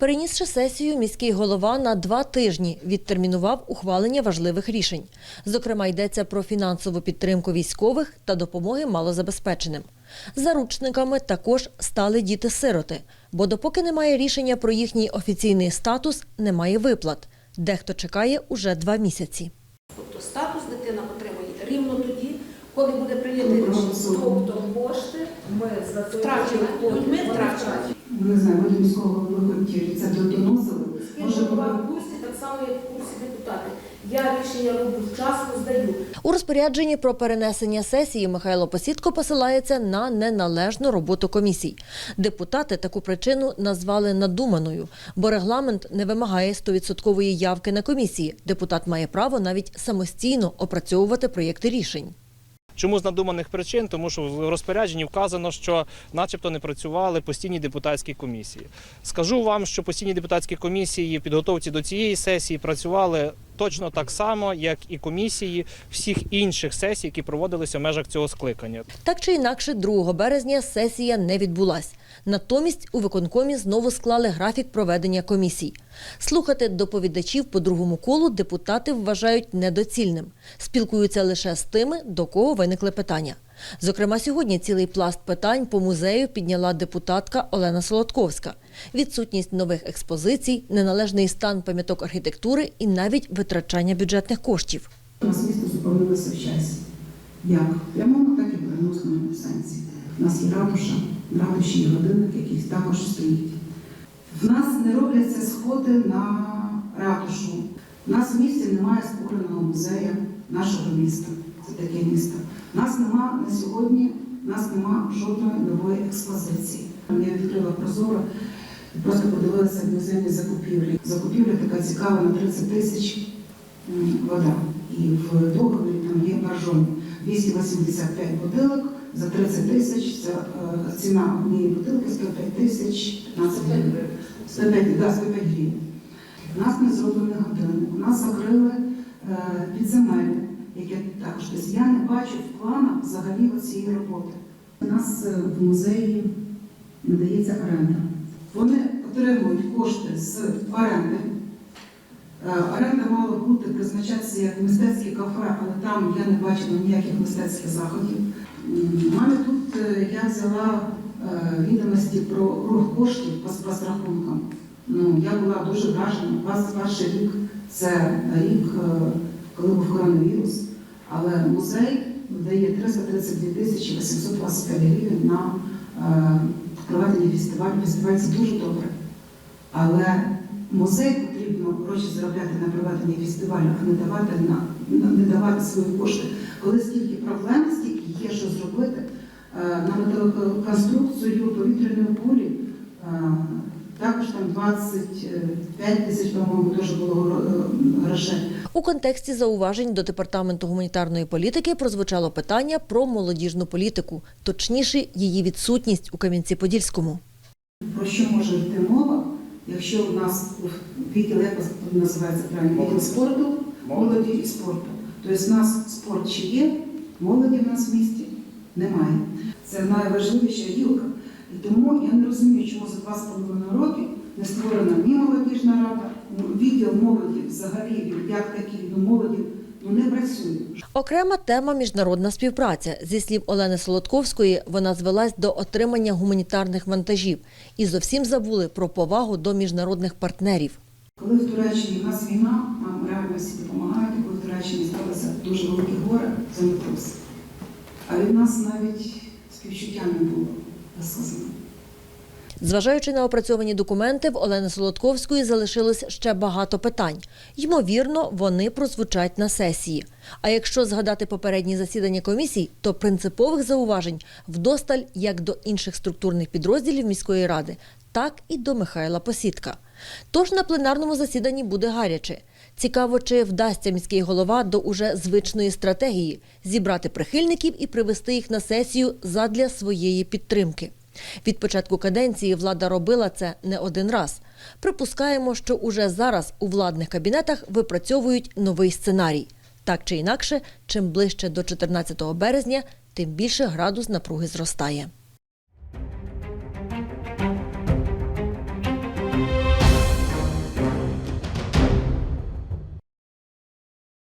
Перенісши сесію, міський голова на два тижні відтермінував ухвалення важливих рішень. Зокрема, йдеться про фінансову підтримку військових та допомоги малозабезпеченим. Заручниками також стали діти-сироти, бо допоки немає рішення про їхній офіційний статус, немає виплат. Дехто чекає уже два місяці. Тобто статус дитина отримує рівно тоді, коли буде прийнято рішення. Тобто кошти ми втрачені людьми втрачені. Не знаю, ми до міського голови хотіли це доносили. Може, Може, в курсі, так само, як в курсі депутати. Я рішення роблю вчасно, здаю. У розпорядженні про перенесення сесії Михайло Посідко посилається на неналежну роботу комісій. Депутати таку причину назвали надуманою, бо регламент не вимагає 100% явки на комісії. Депутат має право навіть самостійно опрацьовувати проєкти рішень. Чому з надуманих причин? Тому що в розпорядженні вказано, що начебто не працювали постійні депутатські комісії. Скажу вам, що постійні депутатські комісії в підготовці до цієї сесії працювали точно так само, як і комісії всіх інших сесій, які проводилися в межах цього скликання. Так чи інакше, 2 березня сесія не відбулась. Натомість у виконкомі знову склали графік проведення комісій. Слухати доповідачів по другому колу депутати вважають недоцільним. Спілкуються лише з тими, до кого виникли питання. Зокрема, сьогодні цілий пласт питань по музею підняла депутатка Олена Солодковська. Відсутність нових експозицій, неналежний стан пам'яток архітектури і навіть витрачання бюджетних коштів. У нас місто зупинилося в часі. Як? В прямому, так і в переносному сенсі. У нас є ратуша, ратуші є годинник, який також стоїть. В нас не робляться сходи на ратушу. У нас в місті немає створеного музею нашого міста. Це таке місто. У нас нема на сьогодні, у нас нема жодної нової експозиції. Я відкрила прозоро і просто подивилася в музейні закупівлі. Закупівля така цікава на 30 тисяч вода. І в договорі там є маржоні 285 бутилок за 30 тисяч. Це ціна однієї бутилки 105 тисяч 15 гривень. 105, да, гривень. У нас не зроблений годинник. У нас закрили е, підземелля, яке також. Тобто я не бачу в планах взагалі цієї роботи. У нас е, в музеї надається оренда. Вони отримують кошти з оренди. Е, Оренда мала бути призначатися як мистецьке кафе, але там я не бачила ніяких мистецьких заходів. М, У мене тут е, я взяла е, відомості про рух коштів по, страхункам. Ну, я була дуже вражена. 21 рік це рік, коли був коронавірус, але музей дає 332 тисячі 825 гривень на проведення фестивалю. Фестиваль це дуже добре. Але музей потрібно гроші заробляти на проведення фестивалю, а не давати на не давати свої кошти. Коли стільки проблем, стільки є, що зробити е, на металоконструкцію повітряної кулі. Е, Також там 25 тисяч, по-моєму, теж було грошей. У контексті зауважень до департаменту гуманітарної політики прозвучало питання про молодіжну політику, точніше, її відсутність у Кам'янці-Подільському. Про що може йти мова, якщо у нас відділ, як називається правильно, відділ спорту, молоді і спорту. Тобто у нас спорт чи є, молоді в нас в місті немає. Це найважливіша гілка. І тому я не розумію, чому за два з половиною роки не створена ні молодіжна рада, відділ молоді взагалі, як такий, ну молоді, ну не працює. Окрема тема міжнародна співпраця. Зі слів Олени Солодковської, вона звелась до отримання гуманітарних вантажів і зовсім забули про повагу до міжнародних партнерів. Коли в Туреччині в нас війна, нам реально всі допомагають, коли в Туреччині сталося дуже велике горе, землетрус. А від нас навіть співчуття не було Зважаючи на опрацьовані документи, в Олени Солодковської залишилось ще багато питань. Ймовірно, вони прозвучать на сесії. А якщо згадати попередні засідання комісій, то принципових зауважень вдосталь як до інших структурних підрозділів міської ради, так і до Михайла Посідка. Тож на пленарному засіданні буде гаряче. Цікаво, чи вдасться міський голова до уже звичної стратегії зібрати прихильників і привести їх на сесію задля своєї підтримки. Від початку каденції влада робила це не один раз. Припускаємо, що уже зараз у владних кабінетах випрацьовують новий сценарій. Так чи інакше, чим ближче до 14 березня, тим більше градус напруги зростає.